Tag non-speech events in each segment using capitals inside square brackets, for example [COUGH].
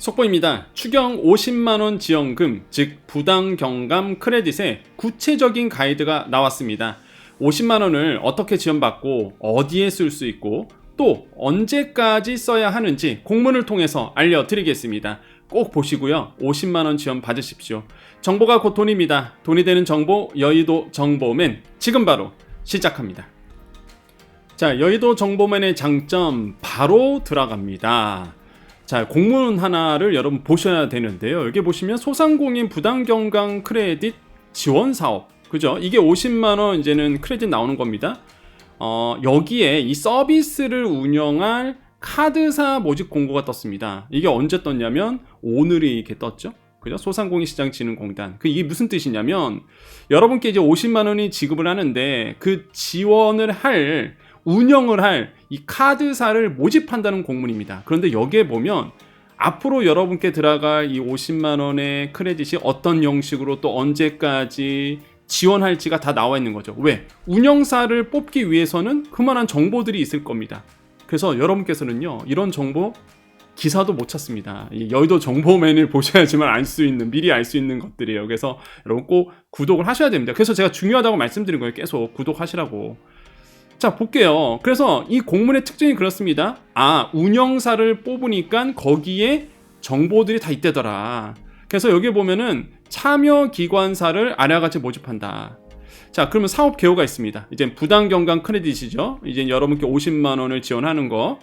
속보입니다. 추경 50만원 지원금, 즉 부당 경감 크레딧의 구체적인 가이드가 나왔습니다. 50만원을 어떻게 지원받고 어디에 쓸 수 있고 또 언제까지 써야 하는지 공문을 통해서 알려드리겠습니다. 꼭 보시고요. 50만원 지원 받으십시오. 정보가 곧 돈입니다. 돈이 되는 정보 여의도 정보맨 지금 바로 시작합니다. 자, 여의도 정보맨의 장점 바로 들어갑니다. 자, 공문 하나를 여러분 보셔야 되는데요. 여기 보시면 소상공인 부당경감 크레딧 지원 사업. 그죠? 이게 50만원 이제는 크레딧 나오는 겁니다. 어, 여기에 이 서비스를 운영할 카드사 모집 공고가 떴습니다. 이게 언제 떴냐면 오늘이 이렇게 떴죠. 그죠? 소상공인 시장 진흥공단. 그 이게 무슨 뜻이냐면 여러분께 이제 50만 원이 지급을 하는데 그 지원을 할 운영을 할 이 카드사를 모집한다는 공문입니다. 그런데 여기에 보면 앞으로 여러분께 들어갈 이 50만 원의 크레딧이 어떤 형식으로 또 언제까지 지원할지가 다 나와 있는 거죠. 왜? 운영사를 뽑기 위해서는 그만한 정보들이 있을 겁니다. 그래서 여러분께서는요, 이런 정보 기사도 못 찾습니다. 이 여의도 정보맨을 [LAUGHS] 보셔야지만 알 수 있는, 미리 알 수 있는 것들이에요. 그래서 여러분 꼭 구독을 하셔야 됩니다. 그래서 제가 중요하다고 말씀드린 거예요. 계속 구독하시라고. 자, 볼게요. 그래서 이 공문의 특징이 그렇습니다. 아, 운영사를 뽑으니까 거기에 정보들이 다 있대더라. 그래서 여기 보면은 참여 기관사를 아래같이 모집한다. 자, 그러면 사업 개요가 있습니다. 이제 부당 경감 크레딧이죠. 이제 여러분께 50만 원을 지원하는 거.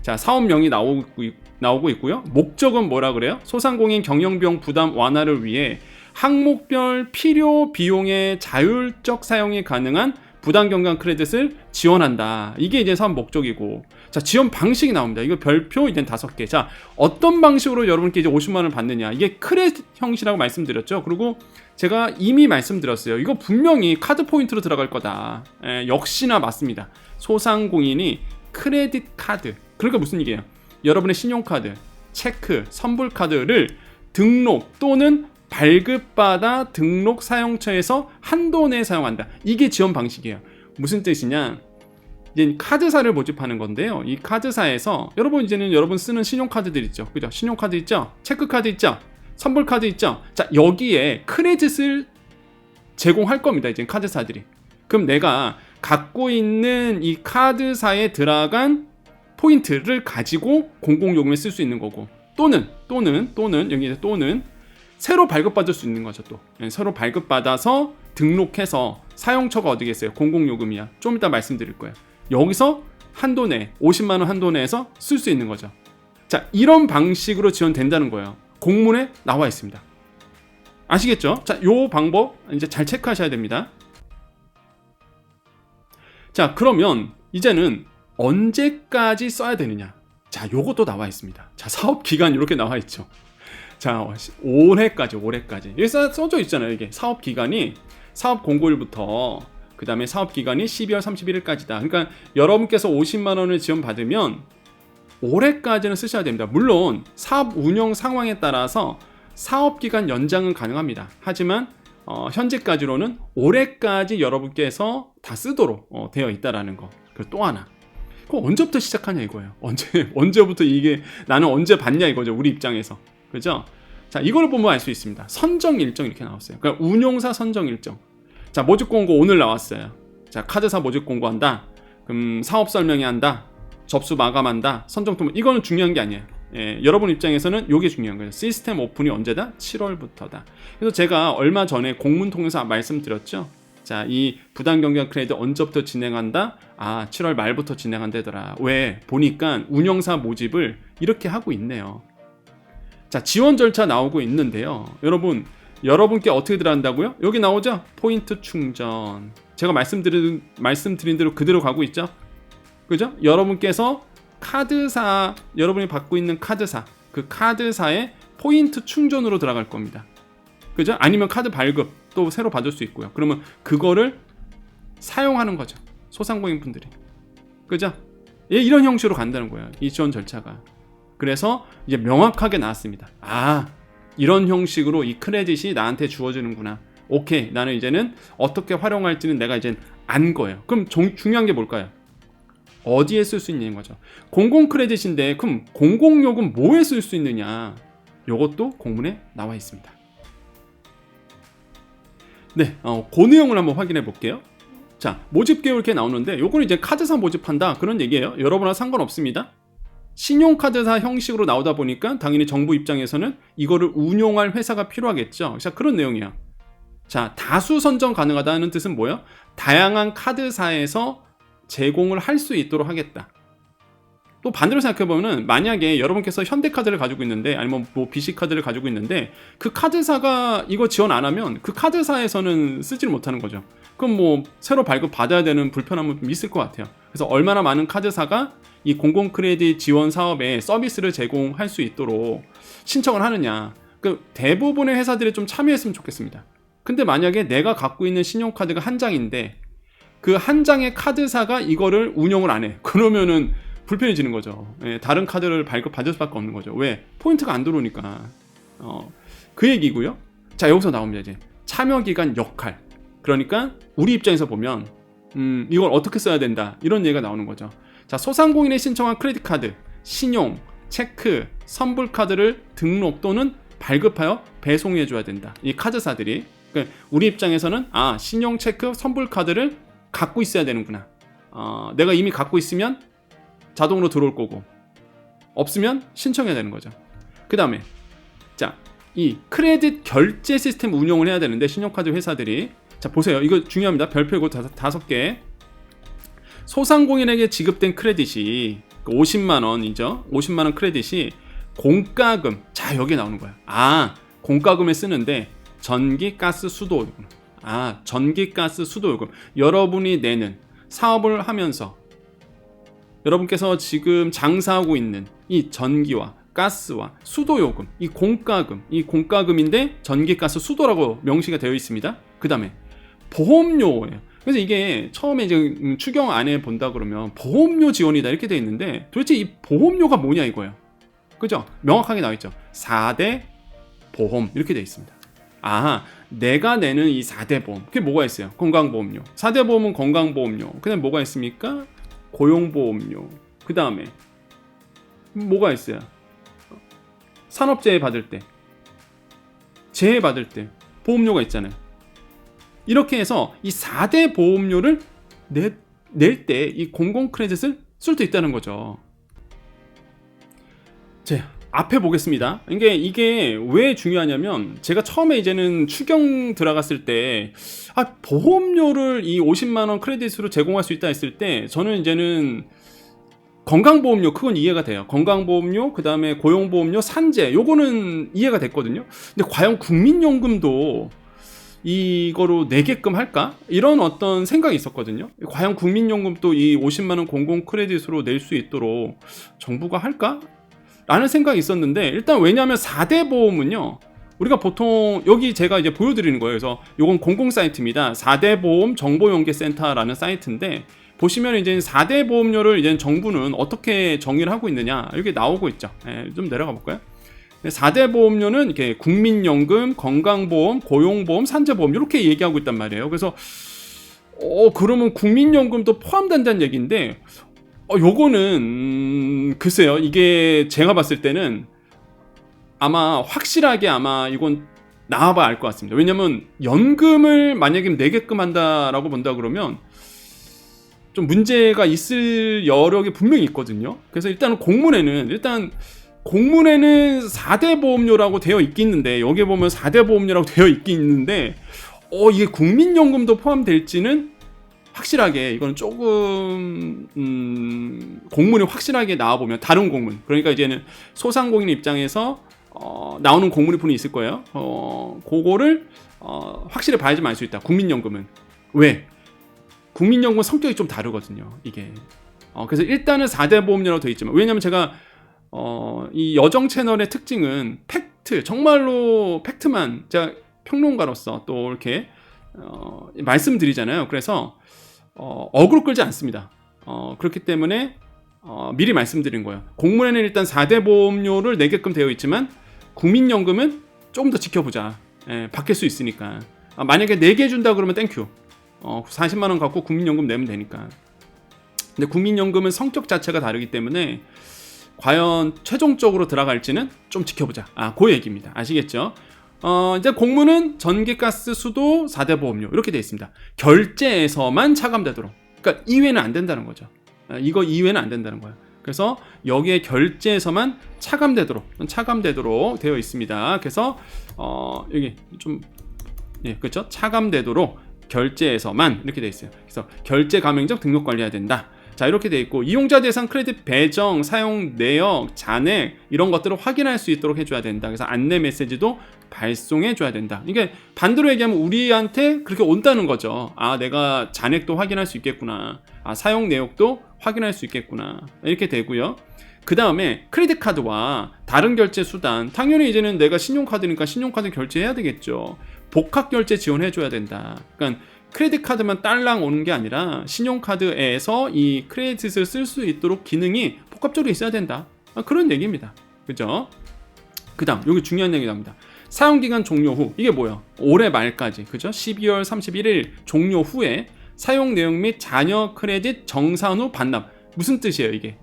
자, 사업명이 나오고, 나오고 있고요. 목적은 뭐라 그래요? 소상공인 경영비용 부담 완화를 위해 항목별 필요 비용의 자율적 사용이 가능한 부당 경감 크레딧을 지원한다. 이게 이제 사업 목적이고. 자, 지원 방식이 나옵니다. 이거 별표 이제 다섯 개. 자, 어떤 방식으로 여러분께 이제 50만 원을 받느냐. 이게 크레딧 형식이라고 말씀드렸죠. 그리고 제가 이미 말씀드렸어요. 이거 분명히 카드 포인트로 들어갈 거다. 에, 역시나 맞습니다. 소상공인이 크레딧 카드. 그러니까 무슨 얘기예요? 여러분의 신용카드, 체크, 선불카드를 등록 또는 발급받아 등록 사용처에서 한도 내에 사용한다. 이게 지원 방식이에요. 무슨 뜻이냐? 이제 카드사를 모집하는 건데요. 이 카드사에서 여러분 이제는 여러분 쓰는 신용카드들 있죠. 그죠? 신용카드 있죠? 체크카드 있죠? 선불카드 있죠? 자, 여기에 크레딧을 제공할 겁니다. 이제 카드사들이. 그럼 내가 갖고 있는 이 카드사에 들어간 포인트를 가지고 공공요금에 쓸 수 있는 거고 또는 또는 또는 여기 또는 새로 발급받을 수 있는 거죠 또. 예, 새로 발급받아서 등록해서 사용처가 어디겠어요? 공공요금이야. 좀 이따 말씀드릴 거예요. 여기서 한도 내 50만 원 한도 내에서 쓸 수 있는 거죠. 자 이런 방식으로 지원된다는 거예요. 공문에 나와 있습니다. 아시겠죠? 자 요 방법 이제 잘 체크하셔야 됩니다. 자 그러면 이제는 언제까지 써야 되느냐? 자 요것도 나와 있습니다. 자 사업 기간 이렇게 나와 있죠 자, 올해까지, 올해까지. 여기 써, 져 있잖아요, 이게. 사업 기간이 사업 공고일부터 그 다음에 사업 기간이 12월 31일까지다. 그러니까 여러분께서 50만 원을 지원받으면 올해까지는 쓰셔야 됩니다. 물론 사업 운영 상황에 따라서 사업 기간 연장은 가능합니다. 하지만 어, 현재까지로는 올해까지 여러분께서 다 쓰도록 어, 되어 있다라는 거. 그리고 또 하나. 그 언제부터 시작하냐 이거예요. 언제 [LAUGHS] 언제부터 이게 나는 언제 받냐 이거죠. 우리 입장에서. 그죠? 자, 이걸 보면 알 수 있습니다. 선정 일정 이렇게 나왔어요. 그러니까 운용사 선정 일정. 자, 모집 공고 오늘 나왔어요. 자, 카드사 모집 공고한다. 그럼 사업 설명회 한다. 접수 마감한다. 선정 통보. 이거는 중요한 게 아니에요. 예, 여러분 입장에서는 이게 중요한 거예요. 시스템 오픈이 언제다? 7월부터다. 그래서 제가 얼마 전에 공문 통해서 말씀드렸죠. 자, 이 부당 경영 크레딧 언제부터 진행한다? 아, 7월 말부터 진행한다더라. 왜? 보니까 운영사 모집을 이렇게 하고 있네요. 자, 지원 절차 나오고 있는데요. 여러분, 여러분께 어떻게 들어간다고요? 여기 나오죠? 포인트 충전. 제가 말씀드린, 말씀드린 대로 그대로 가고 있죠? 그죠? 여러분께서 카드사, 여러분이 받고 있는 카드사, 그 카드사의 포인트 충전으로 들어갈 겁니다. 그죠? 아니면 카드 발급 또 새로 받을 수 있고요. 그러면 그거를 사용하는 거죠. 소상공인 분들이. 그죠? 예, 이런 형식으로 간다는 거예요. 이 지원 절차가. 그래서 이제 명확하게 나왔습니다. 아, 이런 형식으로 이 크레딧이 나한테 주어지는구나. 오케이, 나는 이제는 어떻게 활용할지는 내가 이제 안 거예요. 그럼 종, 중요한 게 뭘까요? 어디에 쓸 수 있는 거죠? 공공 크레딧인데 그럼 공공 요금 뭐에 쓸 수 있느냐? 요것도 공문에 나와 있습니다. 네, 어, 그 내용을 한번 확인해 볼게요. 자, 모집 개요 이렇게 나오는데 요거는 이제 카드사 모집한다 그런 얘기예요. 여러분과 상관없습니다. 신용카드사 형식으로 나오다 보니까 당연히 정부 입장에서는 이거를 운용할 회사가 필요하겠죠. 자, 그런 내용이야. 자, 다수 선정 가능하다는 뜻은 뭐예요? 다양한 카드사에서 제공을 할 수 있도록 하겠다. 또 반대로 생각해보면 만약에 여러분께서 현대카드를 가지고 있는데 아니면 뭐 BC카드를 가지고 있는데 그 카드사가 이거 지원 안 하면 그 카드사에서는 쓰지를 못하는 거죠. 그럼 뭐 새로 발급 받아야 되는 불편함은 좀 있을 것 같아요. 그래서 얼마나 많은 카드사가 이 공공 크레딧 지원 사업에 서비스를 제공할 수 있도록 신청을 하느냐. 그 대부분의 회사들이 좀 참여했으면 좋겠습니다. 근데 만약에 내가 갖고 있는 신용카드가 한 장인데 그 한 장의 카드사가 이거를 운영을 안 해. [LAUGHS] 그러면은 불편해지는 거죠. 예, 다른 카드를 발급 받을 수밖에 없는 거죠. 왜? 포인트가 안 들어오니까. 어, 그 얘기고요. 자 여기서 나옵니다 이제 참여 기간 역할. 그러니까 우리 입장에서 보면 음, 이걸 어떻게 써야 된다 이런 얘기가 나오는 거죠. 자 소상공인이 신청한 크레딧 카드, 신용, 체크, 선불 카드를 등록 또는 발급하여 배송해 줘야 된다. 이 카드사들이 그러니까 우리 입장에서는 아 신용 체크 선불 카드를 갖고 있어야 되는구나. 어, 내가 이미 갖고 있으면 자동으로 들어올 거고. 없으면 신청해야 되는 거죠. 그 다음에 자 이 크레딧 결제 시스템 운영을 해야 되는데 신용카드 회사들이 자 보세요. 이거 중요합니다. 별표 이거 다섯, 다섯 개. 소상공인에게 지급된 크레딧이 50만 원이죠 50만 원 크레딧이 공과금. 자 여기 나오는 거야. 아 공과금에 쓰는데 전기 가스 수도 요금. 아 전기 가스 수도 요금. 여러분이 내는 사업을 하면서 여러분께서 지금 장사하고 있는 이 전기와 가스와 수도 요금, 이 공과금, 이 공과금인데 전기, 가스, 수도라고 명시가 되어 있습니다. 그 다음에 보험료예요. 그래서 이게 처음에 이제 음, 추경 안에 본다 그러면 보험료 지원이다 이렇게 되어 있는데 도대체 이 보험료가 뭐냐 이거예요. 그죠? 명확하게 나와 있죠. 4대 보험 이렇게 되어 있습니다. 아, 내가 내는 이 4대 보험. 그게 뭐가 있어요? 건강보험료. 4대 보험은 건강보험료. 그다음 뭐가 있습니까? 고용보험료. 그 다음에 뭐가 있어요? 산업재해 받을 때, 재해 받을 때 보험료가 있잖아요. 이렇게 해서 이 4대 보험료를 낼 때 이 공공 크레딧을 쓸 수 있다는 거죠. 자, 앞에 보겠습니다. 이게 이게 왜 중요하냐면 제가 처음에 이제는 추경 들어갔을 때 아, 보험료를 이 50만 원 크레딧으로 제공할 수 있다 했을 때 저는 이제는 건강보험료 그건 이해가 돼요. 건강보험료 그다음에 고용보험료 산재 요거는 이해가 됐거든요. 근데 과연 국민연금도 이거로 내게끔 할까? 이런 어떤 생각이 있었거든요. 과연 국민연금도 이 50만 원 공공 크레딧으로 낼 수 있도록 정부가 할까? 라는 생각이 있었는데 일단 왜냐하면 4대 보험은요. 우리가 보통 여기 제가 이제 보여드리는 거예요. 그래서 이건 공공 사이트입니다. 4대 보험 정보연계센터라는 사이트인데 보시면 이제 4대 보험료를 이제 정부는 어떻게 정의를 하고 있느냐 여기 나오고 있죠. 예, 좀 내려가 볼까요? 4대 보험료는 이렇게 국민연금, 건강보험, 고용보험, 산재보험 이렇게 얘기하고 있단 말이에요. 그래서 어 그러면 국민연금도 포함된다는 얘기인데 어 요거는 음, 글쎄요. 이게 제가 봤을 때는 아마 확실하게 아마 이건 나와봐 알 것 같습니다. 왜냐면 연금을 만약에 내게끔 한다라고 본다 그러면 좀 문제가 있을 여력이 분명히 있거든요. 그래서 일단 공문에는 일단 공문에는 4대 보험료라고 되어 있겠는데 여기에 보면 4대 보험료라고 되어 있겠는데 어 이게 국민연금도 포함될지는 확실하게 이거는 조금 음, 공문이 확실하게 나와 보면 다른 공문 그러니까 이제는 소상공인 입장에서 어, 나오는 공문이 분이 있을 거예요. 어, 그거를 어, 확실히 봐야지만 알 수 있다. 국민연금은 왜? 국민연금 성격이 좀 다르거든요. 이게. 어, 그래서 일단은 4대 보험료라고 되어 있지만 왜냐면 제가 어, 이 여정 채널의 특징은 팩트 정말로 팩트만 제가 평론가로서 또 이렇게 어, 말씀드리잖아요. 그래서 어, 어그로 끌지 않습니다. 어, 그렇기 때문에 어, 미리 말씀드린 거예요. 공문에는 일단 4대 보험료를 내게끔 되어 있지만 국민연금은 조금 더 지켜보자. 예, 바뀔 수 있으니까. 아, 만약에 4개 준다 그러면 땡큐. 어, 40만 원 갖고 국민연금 내면 되니까. 근데 국민연금은 성격 자체가 다르기 때문에 과연 최종적으로 들어갈지는 좀 지켜보자. 아, 그 얘기입니다. 아시겠죠? 어, 이제 공문은 전기가스 수도 4대 보험료 이렇게 되어 있습니다. 결제에서만 차감되도록. 그러니까 이외는 안 된다는 거죠. 아, 이거 이외는 안 된다는 거예요. 그래서 여기에 결제에서만 차감되도록 차감되도록 되어 있습니다. 그래서 어, 여기 좀 예, 그렇죠? 차감되도록 결제에서만 이렇게 되어 있어요. 그래서 결제 가맹점 등록 관리해야 된다. 자 이렇게 돼 있고 이용자 대상 크레딧 배정, 사용 내역, 잔액 이런 것들을 확인할 수 있도록 해줘야 된다. 그래서 안내 메시지도 발송해 줘야 된다. 이게 반대로 얘기하면 우리한테 그렇게 온다는 거죠. 아 내가 잔액도 확인할 수 있겠구나. 아 사용 내역도 확인할 수 있겠구나. 이렇게 되고요. 그 다음에 크레딧 카드와 다른 결제 수단 당연히 이제는 내가 신용카드니까 신용카드 결제해야 되겠죠. 복합 결제 지원해 줘야 된다. 그러니까 크레딧 카드만 딸랑 오는 게 아니라 신용카드에서 이 크레딧을 쓸 수 있도록 기능이 복합적으로 있어야 된다. 아, 그런 얘기입니다. 그죠? 그 다음, 여기 중요한 얘기 나옵니다. 사용기간 종료 후, 이게 뭐야? 올해 말까지, 그죠? 12월 31일 종료 후에 사용 내용 및 자녀 크레딧 정산 후 반납. 무슨 뜻이에요, 이게?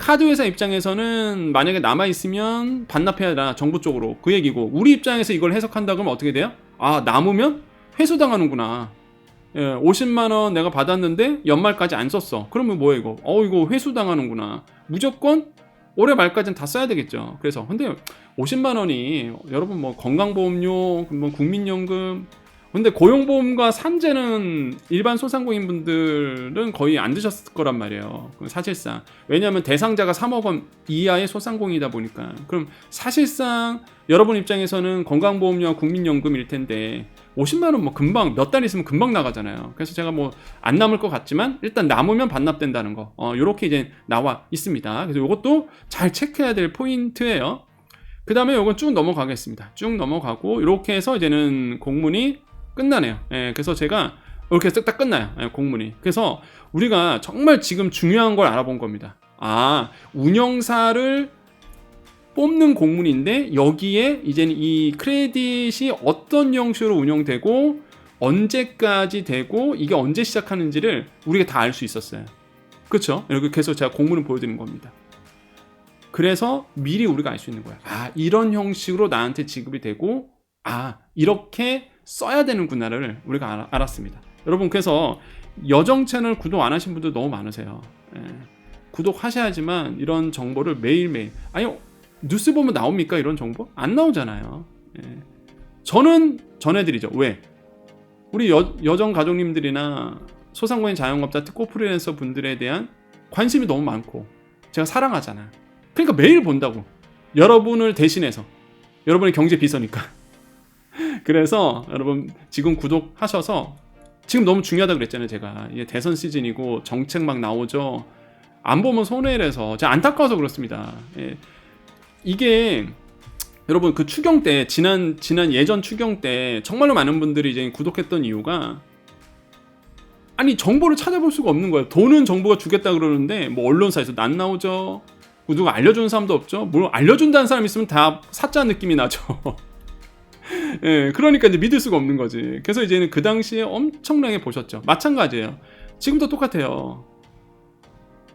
카드 회사 입장에서는 만약에 남아 있으면 반납해야 라 정부 쪽으로 그 얘기고 우리 입장에서 이걸 해석한다 그러면 어떻게 돼요? 아 남으면 회수당하는구나. 예, 50만 원 내가 받았는데 연말까지 안 썼어. 그러면 뭐야 이거? 어 이거 회수 당하는구나. 무조건 올해 말까지는 다 써야 되겠죠. 그래서 근데 50만 원이 여러분 뭐 건강보험료, 뭐 국민연금 근데 고용보험과 산재는 일반 소상공인분들은 거의 안 드셨을 거란 말이에요. 사실상. 왜냐하면 대상자가 3억 원 이하의 소상공이다 보니까. 그럼 사실상 여러분 입장에서는 건강보험료와 국민연금일 텐데 50만 원 뭐 금방 몇 달 있으면 금방 나가잖아요. 그래서 제가 뭐 안 남을 것 같지만 일단 남으면 반납된다는 거. 어, 요렇게 이제 나와 있습니다. 그래서 이것도 잘 체크해야 될 포인트예요. 그 다음에 이건 쭉 넘어가겠습니다. 쭉 넘어가고 이렇게 해서 이제는 공문이 끝나네요. 예, 그래서 제가 이렇게 쓱다 끝나요. 예, 공문이. 그래서 우리가 정말 지금 중요한 걸 알아본 겁니다. 아, 운영사를 뽑는 공문인데 여기에 이제는 이 크레딧이 어떤 형식으로 운영되고 언제까지 되고 이게 언제 시작하는지를 우리가 다 알 수 있었어요. 그렇죠? 이렇게 해서 제가 공문을 보여드린 겁니다. 그래서 미리 우리가 알 수 있는 거야. 아, 이런 형식으로 나한테 지급이 되고, 아, 이렇게 써야 되는구나를 우리가 알, 았습니다 여러분 그래서 여정 채널 구독 안 하신 분들 너무 많으세요. 예. 구독하셔야지만 이런 정보를 매일매일 아니 뉴스 보면 나옵니까 이런 정보? 안 나오잖아요. 예. 저는 전해드리죠. 왜? 우리 여, 여정 가족님들이나 소상공인 자영업자 특고 프리랜서 분들에 대한 관심이 너무 많고 제가 사랑하잖아. 그러니까 매일 본다고. 여러분을 대신해서 여러분의 경제 비서니까. [LAUGHS] 그래서 여러분 지금 구독하셔서 지금 너무 중요하다 그랬잖아요 제가 이게 대선 시즌이고 정책 막 나오죠 안 보면 손해라서 제가 안타까워서 그렇습니다 예. 이게 여러분 그 추경 때 지난 지난 예전 추경 때 정말로 많은 분들이 이제 구독했던 이유가 아니 정보를 찾아볼 수가 없는 거예요 돈은 정부가 주겠다 그러는데 뭐 언론사에서 안 나오죠 누가 알려주는 사람도 없죠 뭘 알려준다는 사람 있으면 다 사짜 느낌이 나죠 [LAUGHS] 예, 그러니까 이제 믿을 수가 없는 거지. 그래서 이제는 그 당시에 엄청나게 보셨죠. 마찬가지예요. 지금도 똑같아요.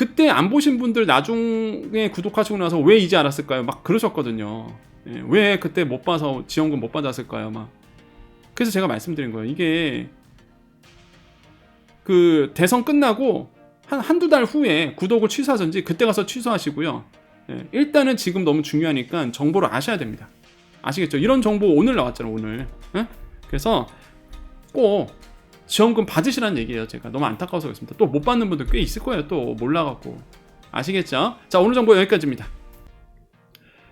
그때 안 보신 분들 나중에 구독하시고 나서 왜 이제 알았을까요? 막 그러셨거든요. 예, 왜 그때 못 봐서 지원금 못 받았을까요? 막. 그래서 제가 말씀드린 거예요. 이게 그 대선 끝나고 한 한두 달 후에 구독을 취소하든지 그때 가서 취소하시고요. 예, 일단은 지금 너무 중요하니까 정보를 아셔야 됩니다. 아시겠죠? 이런 정보 오늘 나왔잖아요, 오늘. 에? 그래서 꼭 지원금 받으시라는 얘기예요, 제가. 너무 안타까워서 그렇습니다. 또 못 받는 분들 꽤 있을 거예요, 또 몰라갖고. 아시겠죠? 자, 오늘 정보 여기까지입니다.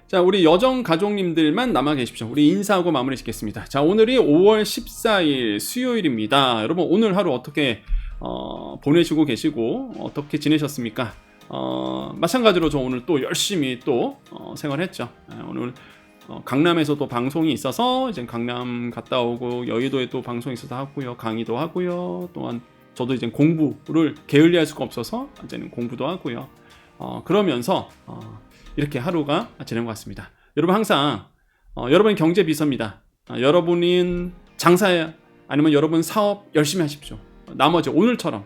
자, 우리 여정 가족님들만 남아 계십시오. 우리 인사하고 마무리 짓겠습니다. 자, 오늘이 5월 14일 수요일입니다. 여러분, 오늘 하루 어떻게 어, 보내시고 계시고 어떻게 지내셨습니까? 어, 마찬가지로 저 오늘 또 열심히 또 어, 생활했죠. 아, 오늘 어, 강남에서도 방송이 있어서 이제 강남 갔다 오고 여의도에 또 방송이 있어서 하고요. 강의도 하고요. 또한 저도 이제 공부를 게을리할 수가 없어서 이제는 공부도 하고요. 어, 그러면서 어, 이렇게 하루가 지낸 것 같습니다. 여러분 항상 어, 여러분의 경제 비서입니다. 어, 여러분인 장사에 아니면 여러분 사업 열심히 하십시오. 나머지 오늘처럼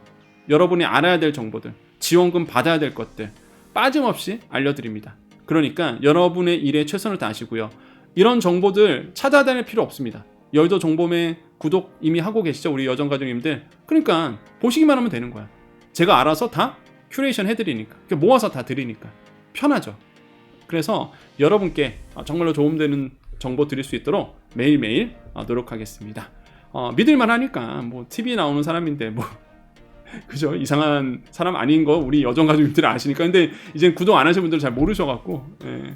여러분이 알아야 될 정보들 지원금 받아야 될 것들 빠짐없이 알려드립니다. 그러니까 여러분의 일에 최선을 다하시고요. 이런 정보들 찾아다닐 필요 없습니다. 여의도 정보맨 구독 이미 하고 계시죠? 우리 여정가족님들. 그러니까 보시기만 하면 되는 거야. 제가 알아서 다 큐레이션 해드리니까. 모아서 다 드리니까. 편하죠. 그래서 여러분께 정말로 도움되는 정보 드릴 수 있도록 매일매일 어, 노력하겠습니다. 어, 믿을만 하니까 뭐 TV 나오는 사람인데 뭐 [LAUGHS] 그죠 이상한 사람 아닌 거 우리 여정 가족님들 아시니까 근데 이제 구독 안 하신 분들 잘 모르셔갖고 예.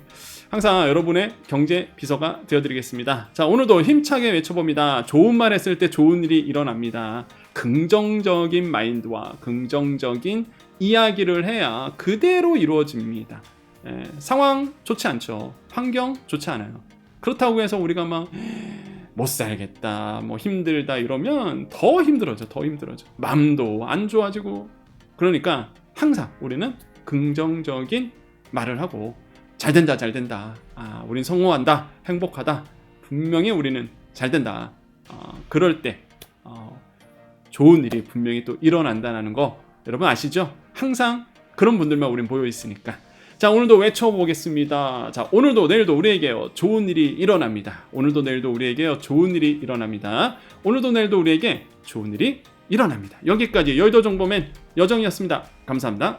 항상 여러분의 경제 비서가 되어드리겠습니다. 자 오늘도 힘차게 외쳐봅니다. 좋은 말 했을 때 좋은 일이 일어납니다. 긍정적인 마인드와 긍정적인 이야기를 해야 그대로 이루어집니다. 예, 상황 좋지 않죠. 환경 좋지 않아요. 그렇다고 해서 우리가 막 못 살겠다, 뭐 힘들다 이러면 더 힘들어져, 더 힘들어져. 마음도 안 좋아지고. 그러니까 항상 우리는 긍정적인 말을 하고 잘 된다, 잘 된다. 아, 우린 성공한다, 행복하다. 분명히 우리는 잘 된다. 어, 그럴 때 어, 좋은 일이 분명히 또 일어난다는 거 여러분 아시죠? 항상 그런 분들만 우린 모여 있으니까. 자 오늘도 외쳐보겠습니다. 자 오늘도 내일도 우리에게 좋은 일이 일어납니다. 오늘도 내일도 우리에게 좋은 일이 일어납니다. 오늘도 내일도 우리에게 좋은 일이 일어납니다. 여기까지 여의도 정보맨 여정이었습니다. 감사합니다.